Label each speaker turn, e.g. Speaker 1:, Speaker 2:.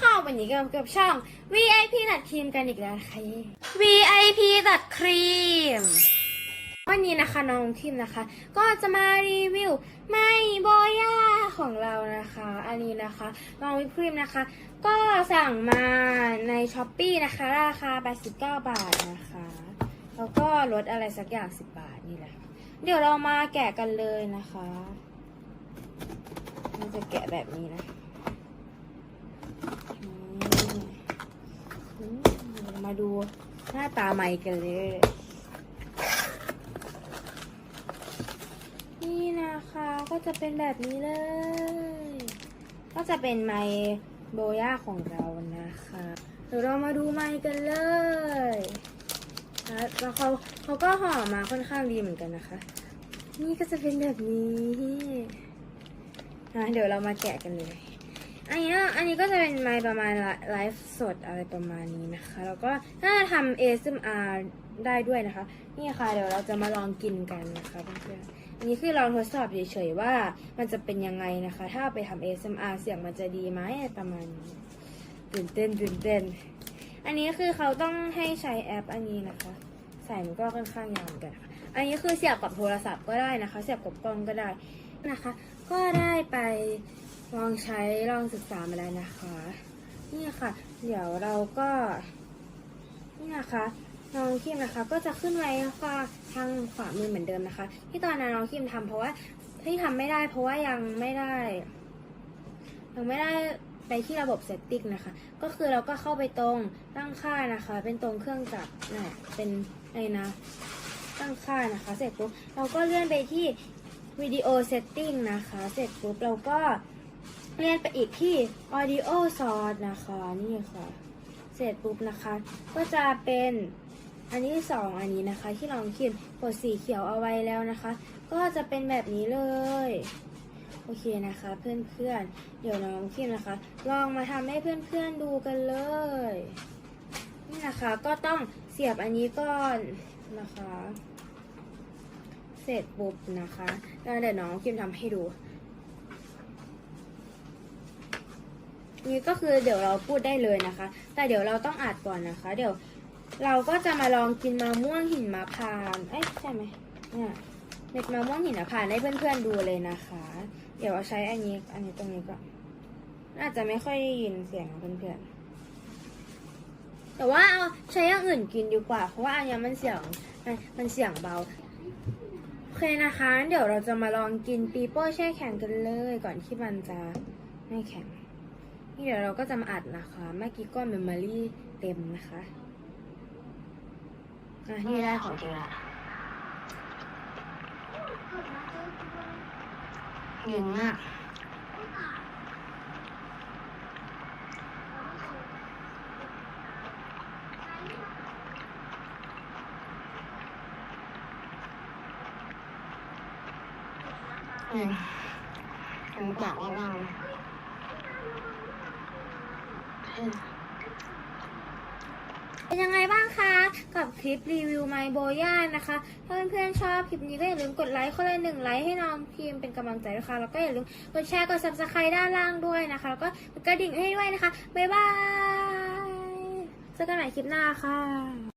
Speaker 1: ค่ะ วันนี้ก็กับช่อง VIP ตัดครีมกันอีกแล้วนะคะ VIP ตัดครีม วันนี้นะคะน้องคิมนะคะ ก็จะมารีวิวไม่โบย่าของเรานะคะ อันนี้นะคะน้องวิปครีมนะคะ ก็สั่งมาในช้อปปีนะคะ ราคา 89 บาทนะคะ แล้วก็ลดอะไรสักอย่าง 10 บาทนี่แหละ เดี๋ยวเรามาแกะกันเลยนะคะเราจะแกะแบบนี้นะนี่อื มาดูหน้าตาใหม่กันเลย นี่นะคะก็จะเป็นแบบนี้เลย ก็จะเป็นไมโบย่าของเรานะคะเดี๋ยวเรามาดูไมกันเลยนะแล้วเขาเขาก็ห่อมาค่อนข้างดีเหมือนกันนะคะ นี่ก็จะเป็นแบบนี้นะเดี๋ยวเรามาแกะกันเลย อันนี้อันนี้ก็จะเป็นไมค์ประมาณไลฟ์สดอะไรประมาณนี้นะคะ แล้วก็น่าจะทำ ASMR ได้ด้วยนะคะ นี่ค่ะเดี๋ยวเราจะมาลองกินกันนะคะเพื่อนๆอันนี้คือลองทดสอบเฉยๆว่ามันจะเป็นยังไงนะคะ ถ้าไปทำ ASMR เสียงมันจะดีไหมประมาณนี้ตื่นเต้นตื่นเต้น อันนี้คือเขาต้องให้ใช้แอปอันนี้นะคะสายมันก็ค่อนข้างยาวเหมือนกันอันนี้คือเสียบกับโทรศัพท์ก็ได้นะคะ เสียบกับกล้องก็ได้นะคะ ก็ได้ไป ลองใช้ลองศึกษามาแล้วนะคะ นี่ค่ะ เดี๋ยวเราก็นี่นะคะน้องคิมนะคะ ก็จะขึ้นไว้ค่ะทางขวามือเหมือนเดิมนะคะ ที่ตอนนั้นน้องคิมทำเพราะว่าที่ทำไม่ได้ เพราะว่ายังไม่ได้ยังไม่ได้ไปที่ระบบเซตติ้งนะคะ ก็คือเราก็เข้าไปตรงตั้งค่านะคะ เป็นตรงเครื่องจักรนี่เป็นไอ้นะ ตั้งค่านะคะ เสร็จปุ๊บเราก็เลื่อนไปที่วิดีโอเซตติ้งนะคะ เสร็จปุ๊บเราก็ เลื่อนไปอีกที่ audio source นะคะนี่ค่ะ เสร็จปุ๊บนะคะ ก็จะเป็นอันที่สองอันนี้นะคะ ที่ลองคิมกดสีเขียวเอาไว้แล้วนะคะ ก็จะเป็นแบบนี้เลยโอเคนะคะ เพื่อนๆ เดี๋ยวน้องคิมนะคะ ลองมาทำให้เพื่อนๆดูกันเลยนี่นะคะก็ต้องเสียบอันนี้ก่อนนะคะ เสร็จปุ๊บนะคะแล้วเดี๋ยวน้องคิมทำให้ดู นี่ก็คือเดี๋ยวเราพูดได้เลยนะคะ แต่เดี๋ยวเราต้องอัดก่อนนะคะ เดี๋ยวเราก็จะมาลองกินมะม่วงหินมะพร้าวเอ้ยใช่ไหมเนี่ยเม็ดมะม่วงหินมะพร้าวให้เพื่อนๆดูเลยนะคะ เดี๋ยวเอาใช้อันนี้อันนี้ตรงนี้ก่อนอาจะไม่ค่อยได้ยินเสียงของเพื่อนๆ แต่ว่าเอาใช้อย่างอื่นกินดีกว่า เพราะว่าอันนี้มันเสียงมันเสียงเบาโอเคนะคะ เดี๋ยวเราจะมาลองกินปีโป้แช่แข็งกันเลย ก่อนที่มันจะไม่แข็ง นี่เดี๋ยวเราก็จะมาอัดนะคะ เมื่อกี้ก็เมมโมรี่เต็มนะคะอะนี่ได้ของจริงละ
Speaker 2: เก่งมากอืมผมบอกว่าบ้าง
Speaker 1: เป็นยังไงบ้างคะกับคลิปรีวิวไมโบย่านะคะ ถ้าเพื่อนๆชอบคลิปนี้ก็อย่าลืมกดไลค์คนละหนึ่งไลค์ให้น้องพิมเป็นกำลังใจด้วยค่ะแล้วก็อย่าลืมกดแชร์กดซับสไครต์ด้านล่างด้วยนะคะแล้วก็กดกระดิ่งให้ด้วยนะคะบ๊ายบายเจอกันใหม่คลิปหน้าค่ะ